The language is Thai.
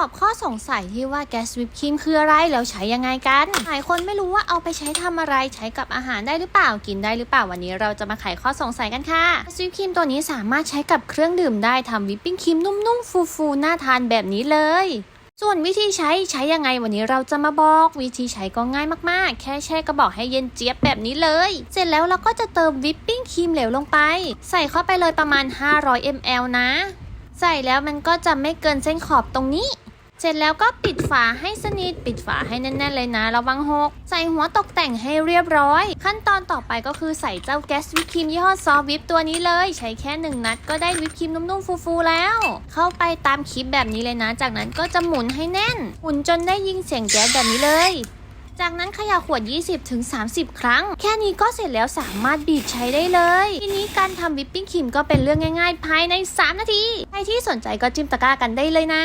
อบข้อสงสัยที่ว่าแก๊สวิปครีมคืออะไรแล้วใช้ยังไงกัน หลายคนไม่รู้ว่าเอาไปใช้ทำอะไรใช้กับอาหารได้หรือเปล่ากินได้หรือเปล่าวันนี้เราจะมาไขข้อสงสัยกันค่ะแก๊สวิปครีมตัวนี้สามารถใช้กับเครื่องดื่มได้ทำวิปปิ้งครีมนุ่มๆฟูๆน่าทานแบบนี้เลยส่วนวิธีใช้ใช้ยังไงวันนี้เราจะมาบอก วิธีใช้ก็ง่ายมากๆ แค่แช่กระบอกให้เย็นเจี๊ยบแบบนี้เลย เสร็จแล้วเราก็จะเติมวิปปิ้งครีมเหลวลงไป ใส่เข้าไปเลยประมาณ 500 ml นะ ใส่แล้วมันก็จะไม่เกินเส้นขอบตรงนี้ เสร็จแล้วก็ปิดฝาให้สนิท ปิดฝาให้แน่น ๆ เลยนะ ระวังหก ใส่หัวตกแต่งให้เรียบร้อย ขั้นตอนต่อไปก็คือใส่เจ้าแก๊สวิปครีมยี่ห้อซอฟวิปตัวนี้เลย ใช้แค่หนึ่งนัดก็ได้วิปครีมนุ่มๆฟูๆแล้ว เข้าไปตามคลิปแบบนี้เลยนะ จากนั้นก็จะหมุนให้แน่น หมุนจนได้ยินเสียงแก๊สแบบนี้เลยจากนั้นขย่าขวด 20-30ถึง30 ครั้ง แค่นี้ก็เสร็จแล้วสามารถบีบใช้ได้เลย ทีนี้การทำวิปปิ้งครีมก็เป็นเรื่องง่าย ๆ ภายใน 3 นาที ใครที่สนใจก็จิ้มตะกร้ากันได้เลยนะ